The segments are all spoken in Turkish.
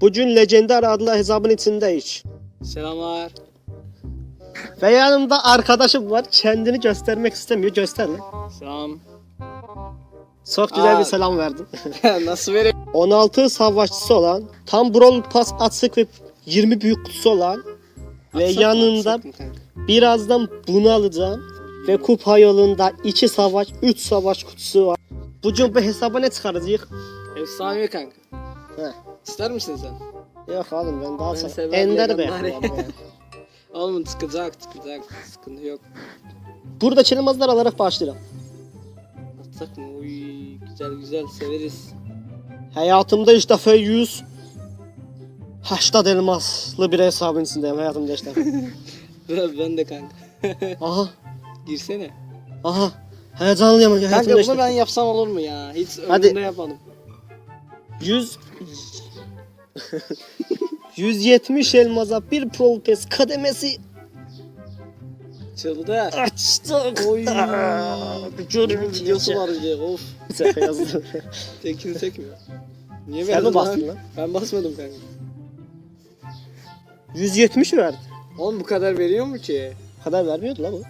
Bugün Legendar adlı hesabın içindeyiz. Selamlar. Ve yanımda arkadaşım var. Kendini göstermek istemiyor. Göster lan. Selam. Çok güzel Aa. bir selam verdin. Nasıl vereyim? 16 savaşçısı olan, tam Brawl Pass açık ve 20 büyük kutusu olan ve yanında birazdan bunu alacağım. Ve kupa yolunda 2 savaş, 3 savaş kutusu var. Bugün bu hesaba ne çıkaracağız? Efsane kanka. Heh. İster misin sen? Yok oğlum ben daha Ben çok severim Ender be. Legendar'ı. Oğlum çıkacak çıkacak. Sıkıntı yok. Burada çelimazlar alarak başlayalım. Atsak mı? Uy, güzel güzel severiz. Hayatımda ilk defa 100 80 elmaslı bir hesabın içindeyim hayatımda defa. Ben, ben de kanka. aha, Girsene. aha. Heyecanlıyım Kanka hayatımda bunu ilk defa. ben yapsam olur mu ya? Hiç Hadi. ömrümde yapmadım. 100 170 elmasa bir Pro Pass kademesi Çıldı. açtık. Oy. Görün Videosu var bir de. Of. Şaka yazdım. Tekini çekmiyor. Niye Sen mi verdin bastın lan? Ben basmadım kanka. 170 verdi. Oğlum bu kadar veriyor mu ki? Kadar vermiyordu lan bu.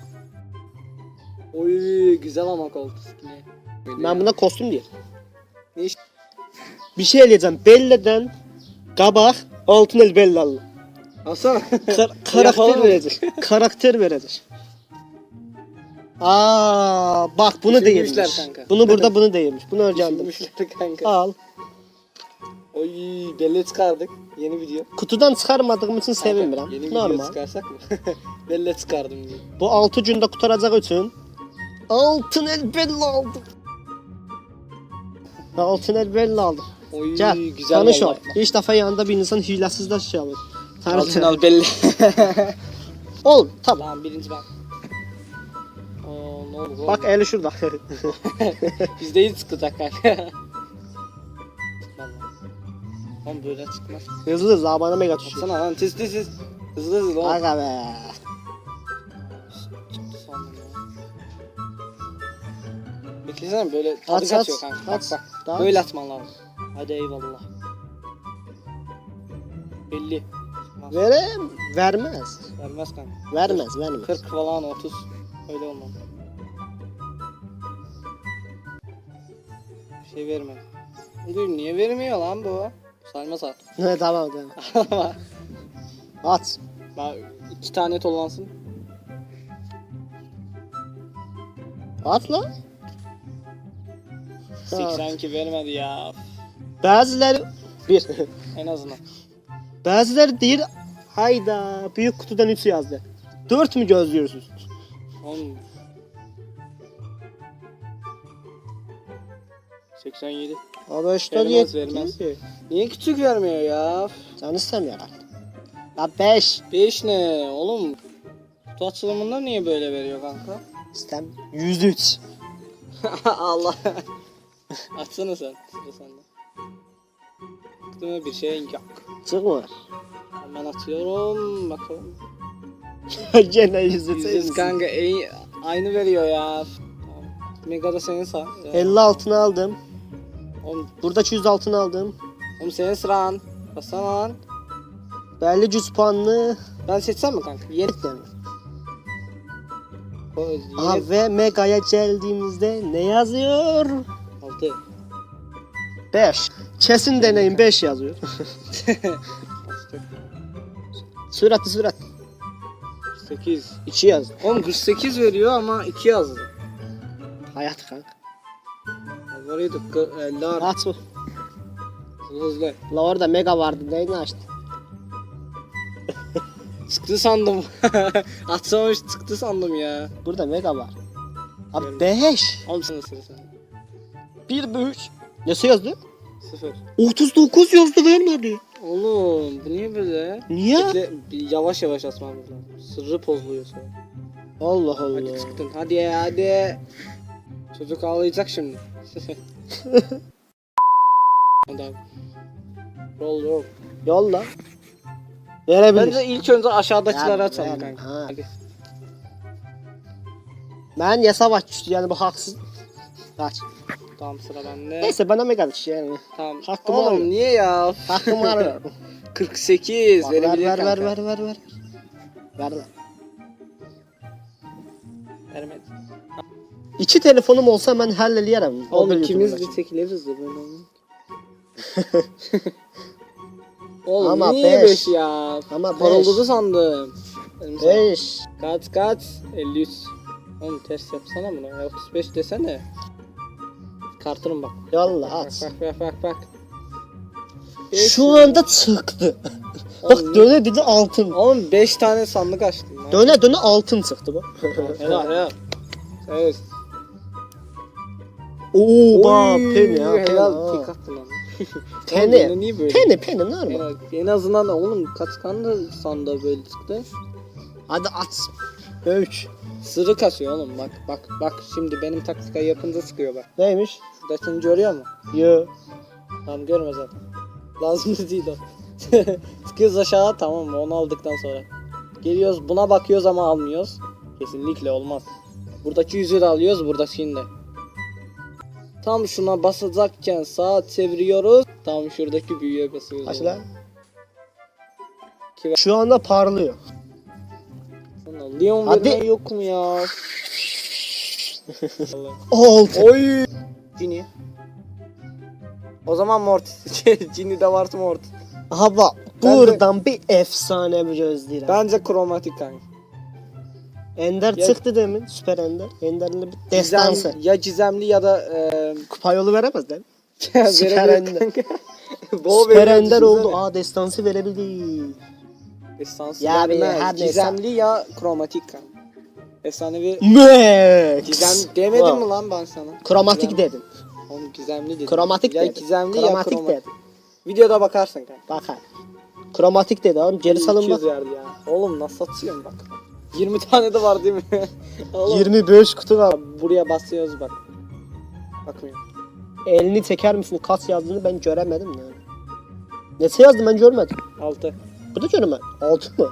Oy güzel ama koltuk skini. Ben buna kostüm diye. Ne iş? Bir şey diyeceğim. Belle'den kabak altın el Bellalı. Alsana. Kar- karakter verecek. karakter verecek. Aa, bak bunu değilmiş. kanka. Bunu burada bunu değilmiş. Bunu. Düşünmüşler kanka. Al. Oy belli çıkardık. Yeni video. Kutudan çıkarmadığım için sevinmiyorum. Yeni video Normal. çıkarsak mı? belli çıkardım diye. Bu 6 günde kurtaracak için altın el Bella aldım. Altın el Bella aldım. Oy Gel, güzel tanış ol. vallahi. İlk defa yanında bir insan hilesiz de şey alır. Tanış Altın al belli. Ol, tamam. Tamam birinci ben. Oo ne oldu? Bak eli şurada. Bizde hiç çıkacak kanka. Vallahi. Oğlum böyle çıkmaz. hızlı hızlı abana mega düşüyor. Baksana lan tiz tiz tiz. Hızlı hızlı oğlum. Aga be. Çıktı sandım ya. Beklesene böyle tadı Aç aç. kaçıyor kanka. Bak Aç. bak. Daha- Böyle atman lazım. Hadi eyvallah. 50. Çıkmaz. Verem, vermez. Vermez kanka. Vermez, vermez. 40 falan 30. Öyle olmaz. Bir şey verme. Bugün niye vermiyor lan bu? Sayma saat. Ne tamam tamam. At. Bak iki tane tollansın. At lan. 82 vermedi ya. Bazıları bir. En azından. Bazıları değil. Hayda. Büyük kutudan 3 yazdı. 4 mü gözlüyorsunuz? Oğlum. 87. Abi işte Vermez, vermez. Niye küçük vermiyor ya? Can istemiyor herhalde. La 5. 5 ne oğlum? Kutu açılımında niye böyle veriyor kanka? İstem. 103. Allah. Açsana sen. Sıra sende. Kutuda bir şey yok. Çıkma. Hemen atıyorum. Bakalım. Gene 103. Yüzüz kanka en- aynı veriyor ya. Mega da senin sağ. 50 altını aldım. Oğlum, Burada 100 altını aldım. oğlum senin sıran. Bassana lan. Belli 100 puanlı. Ben seçsem mi kanka? Yeni. Yani. O, yeni. Aha ve Mega'ya geldiğimizde ne yazıyor? Altı. 5. Kesin deneyin 5 yazıyor. Süratli sürat. 8. 2 yazdı. Oğlum 48 veriyor ama 2 yazdı. Hayat kanka. Orayı da 50 var. Aç bu. Hızlı. La orada Mega vardı. Neyini açtı? Çıktı sandım. Atsamamış çıktı sandım ya. Burada Mega var. Abi Görmedim. 5. Oğlum sana sıra sen. 1 3. Nesi yazdı? 0. 39 yazdı vermedi. Oğlum bu niye böyle? Niye? Bekle, bir yavaş yavaş atmamız lazım. Sırrı pozluyor sonra. Allah Hadi Allah. çıktın. Hadi hadi. Çocuk ağlayacak şimdi. Abi. Roll roll. Yolla. Verebilir. Bence ilk önce aşağıdakileri açalım ben- kanka. ha. Hadi. Ben yasa bak yani bu haksız. Aç. Tamam sıra bende. Neyse bana mega düş yani. Tamam. Hakkımı Oğlum arıyorum. niye ya? Hakkımı arıyorum. 48 Bak, ver, verebilir ver, ver, kanka. ver, ver, ver. Ver lan. Vermedi. İki telefonum olsa ben halleleyelim. Oğlum ikimiz de çekiliriz de böyle olmaz. Oğlum Ama niye beş. 5 ya? Ama beş. Parıldıdı sandım. Benim sana- Beş. Kaç kaç? 53. Oğlum ters yapsana bunu. Ya 35 desene. Kartırım bak. Yallah Bak at. bak bak bak bak. Şu anda çıktı. Bak döne dedi altın. Oğlum 5 tane sandık açtım lan. Döne döne altın çıktı bu. Helal helal. Evet. Oo bak Oy, peni ya. Helal Peni. tek attı lan. Peni. Oğlum niye böyle? Peni peni normal. En, az- en azından oğlum kaç tane sandığa böyle çıktı. Hadi at. Üç. Sırrı kasıyor oğlum bak bak bak şimdi benim taktikayı yapınca sıkıyor bak. Neymiş? Seni görüyor mu? Yo. Tamam görme zaten. Lazım da değil o. Sıkıyoruz aşağı tamam mı onu aldıktan sonra. Geliyoruz buna bakıyoruz ama almıyoruz. Kesinlikle olmaz. Buradaki yüzüğü de alıyoruz buradakini de. Tam şuna basacakken sağa çeviriyoruz. Tam şuradaki büyüye basıyoruz. Kaç lan? Ki- Şu anda parlıyor. Leon Hadi. yok mu ya? Altın. Oy. Cini. O zaman Mortis. Cini de varsa Mortis. De- Buradan bir efsane bir gözlüğüyle. Bence kromatik kanka. Ender Ya- çıktı demin. Süper Ender. Ender'li bir destansı. Gizem, ya gizemli ya da e, Kupa yolu veremez değil mi? Süper Ender. Süper Ender oldu. Aa destansı verebildi. Destansı Ya vermez. her neyse. Gizemli ya kromatik kanka. Efsanevi Max. Gizem demedim Wow. mi lan ben sana? Kromatik Gizem- dedim. Oğlum gizemli dedim. Kromatik ya dedim. gizemli ya Kromatik kromatik. dedim. Videoda bakarsın kanka. Bak hadi. Kromatik dedi oğlum. Geri salın bak. 200 verdi ya. Oğlum nasıl atıyorum bak. 20 tane de var değil mi? Oğlum, 25 kutu var. Buraya basıyoruz bak. Bakmıyor. Elini çeker misin? Kaç yazdığını ben göremedim yani. Nesi yazdı ben görmedim. 6. Bu da göremedim. Altı mı?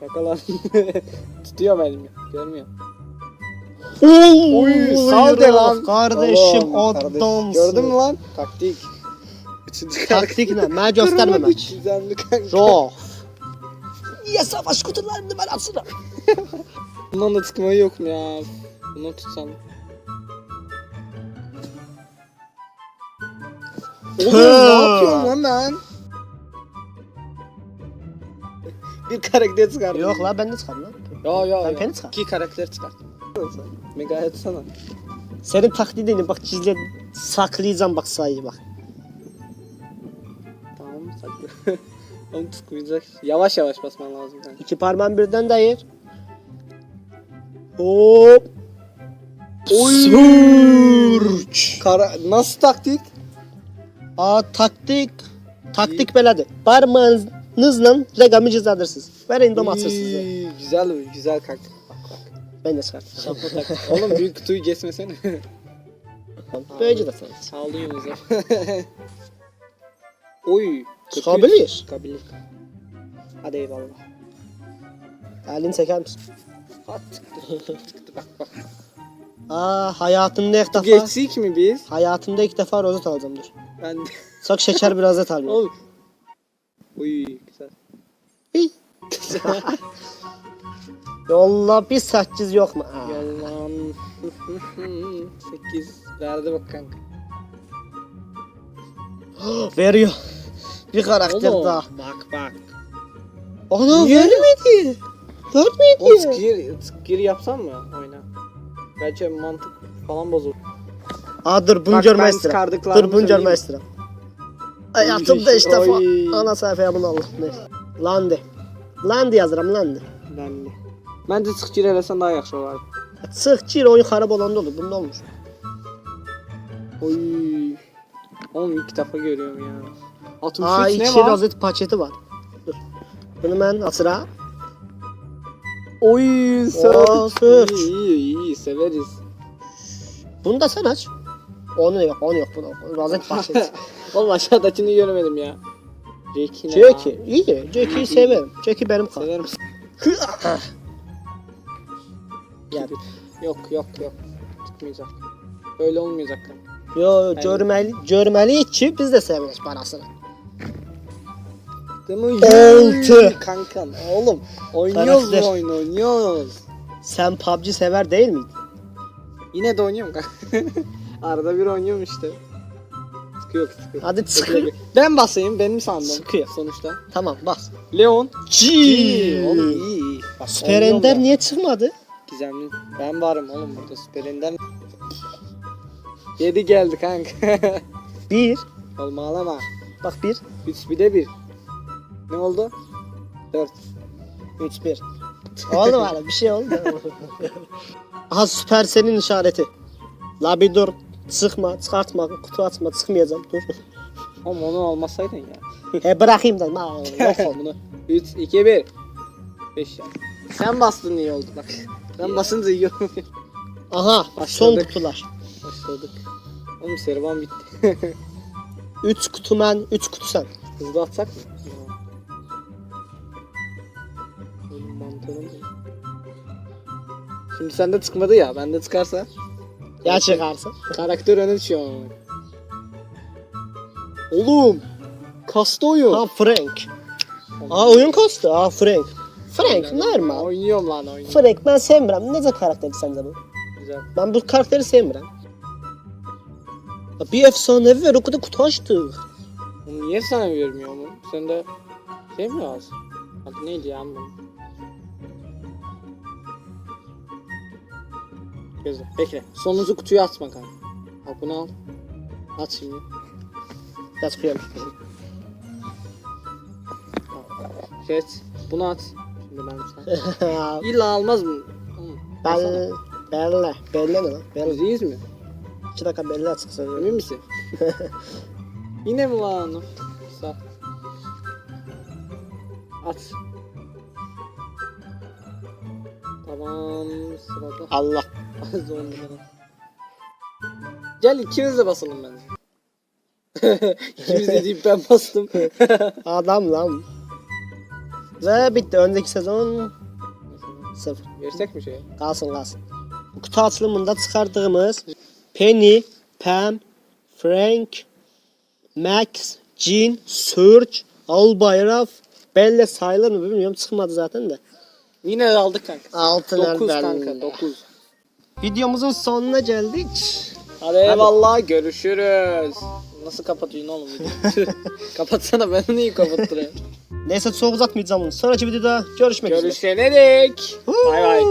Şaka lan. Tutuyorum elimi. Görmüyor. Oo, Oy, sal de lan. Kardeşim kardeş. adamsın. Gördün mü lan? Taktik. Üçüncü Taktik ne? Ben göstermemek. Gizemli kanka. Ro. Ya savaş kutularını ben atsana. Bundan da çıkmayı yok mu ya? Bunu tutsam. Oğlum ne yapıyorum lan ben? Bir karakter çıkardım. Yok la ben de çıkardım lan. Ya ya Ben ya. çıkardım. İki karakter çıkarttım. Mega etsana. Senin taklidini bak gizle saklayacağım bak sayıyı bak. Tamam saklı. Onu tutmayacak. Yavaş yavaş basman lazım kanka. İki parmağın birden dayır. Hop. Oy. Sürç. Kara nasıl taktik? Aa taktik. Taktik belədir. Parmağınızla rəqəmi cizədirsiniz. Verin dom açır sizə. İyi, Güzel güzel kanka. Ben də çıxartdım. Şapka taktik. Oğlum büyük kutuyu kesmesene. Böyləcə də sən. Aldın Yunus'a. Oy. Çıkabilir. Çıkabilir. Hadi eyvallah. Əlini çəkər misin? At çıktı. çıktı bak bak. Aa, hayatımda ilk defa Geçsik mi biz? hayatımda ilk defa rozet alacağım dur. Ben de. Çok şeker bir rozet alıyorum. Oğlum. Uy güzel. Hey. Yolla bir 8 yok mu? Aa. Gel lan. 8 verdi bak kanka. Veriyor. Bir karakter Oğlum, daha. Bak bak. Ana Niye? vermedi. O Vermedi. skill, skill yapsam mı oyna? Bence mantık falan bozulur. Aa dur bunu çıkardıklarımı Dur bunu istəyirəm. Hayatımda Oy. ana sayfaya bunu Allah. Landi. Landi yazıram Landi. Ben Bence skill eləsən daha yaxşı olar. Çıx gir oyun xarab olanda olur. Bunda olmuş. Oy. Oğlum ilk defa görüyorum ya. 63 Aa ne iki var? rozet paketi var. Dur. Bunu mən açıram. Oy Oo, search. İyi iyi iyi severiz. Bunu da sen aç. Onu yok, onu yok. Bunu rozet paketi. Oğlum aşağıdakini göremedim ya. Jackie ne Jackie. lan? İyi. Jackie'yi severim. Jackie benim kan. Sever Gel. Yok yok yok. Çıkmayacak. Öyle olmayacak. Yo görmeli, görmeliyik ki biz de severiz parasını. Değil mi? Altı. Kanka oğlum oynuyoruz bu oyunu oynuyoruz. Sen PUBG sever değil miydin? Yine de oynuyorum kanka. Arada bir oynuyorum işte. Sıkıyor sıkıyor. Hadi Bekle sıkı. bir. Ben basayım benim sandım. Sıkıyor. Sonuçta. Tamam bas. Leon. G. Oğlum iyi iyi. Bak, Süper Ender niye çıkmadı? Gizemli. Ben varım oğlum burada Süper Ender. 7 geldi kanka. Bir. Olma ağlama. Bak bir. 3 bir de 1. Ne oldu? 4. Üç bir. Oldu valla bir şey oldu. Aha süper senin işareti. La bir dur. Sıkma, çıkartma, kutu atma, sıkmayacağım. Dur. Oğlum onu olmasaydın ya. He bırakayım. Ha, yok bunu. 3, 2, 1. 5 ya. Sen bastın iyi oldu bak. Ben basınca iyi oldu. Aha son Başladık. kutular. Başladık. Oğlum servan bitti. Üç kutu ben, üç kutu sen. Hızlı atsak mı? Oğlum mantığım iyi. Şimdi sende çıkmadı ya. Bende çıkarsa Ya çıkarsın. karakter öne düşüyor ama. Oğlum. Kastı oyun. Ha Frank. Aa oyun kastı. Aa Frank. Frank normal. Oynuyorum lan oynuyorum. Frank ben sevmirəm. Necə karakteri sence bu? Güzel. Ben bu karakteri sevmirəm. Ya Bir efsanevi ver o kadar kutu açtık. Niye sana vermiyor mu? Sen de şey mi lazım? Adı neydi ya bunun? Gözle. Bekle. Sonuncu kutuyu atma kanka. Al bunu al. At şimdi. Ya çıkıyorum. Evet. Bunu at. Ben sana. İlla almaz mı? Alsana. belli. Belli. Ne lan? Belli. Yüzdeyiz mi? İki dakika belli açıksa. Emin misin? Yine mi lan? Sağ. At. Tamam sırada. Allah. Numara. Gel ikimiz de basalım bence. ikimiz de deyip ben bastım. Adam lan. Ve bitti. Önceki sezon sıfır. Versek mi şey? Kalsın kalsın. Bu kutu açılımında çıkardığımız Penny, Pam, Frank, Max, Jean, Surge, Albayraf, Bella sayılır mı bilmiyorum çıkmadı zaten de. Yine aldık kanka. Altın 9 kanka 9. Videomuzun sonuna geldik. Hadi eyvallah görüşürüz. Nasıl kapatıyorsun oğlum videoyu? Kapatsana ben niye kapattırıyorum? Neyse çok uzatmayacağım. Sonraki videoda görüşmek üzere. Görüşene dek. Bay bay.